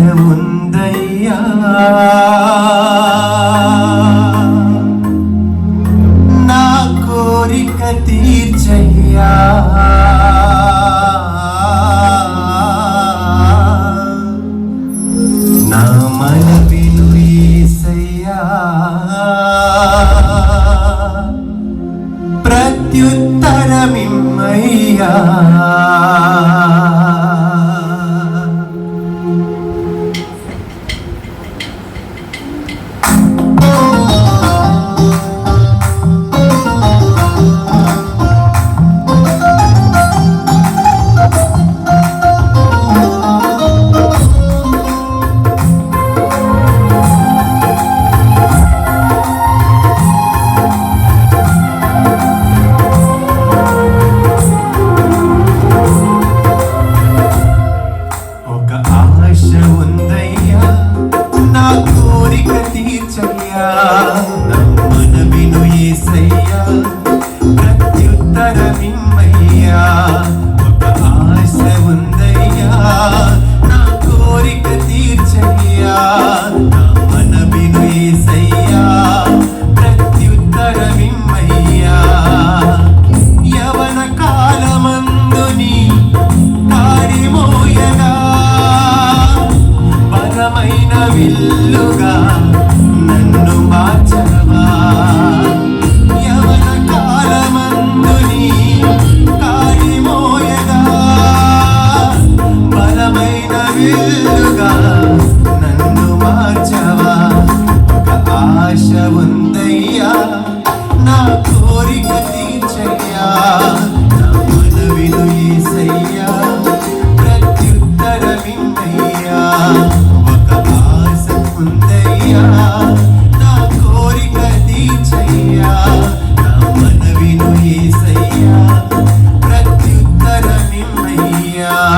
ఉందయ్యా నా కోరిక తీర్చయ్యా. ప్రత్యుత్తరమిమ్మయ్యా. మనవిను ఏసయ్యా. అందమైన విల్లుగా నన్ను మార్చ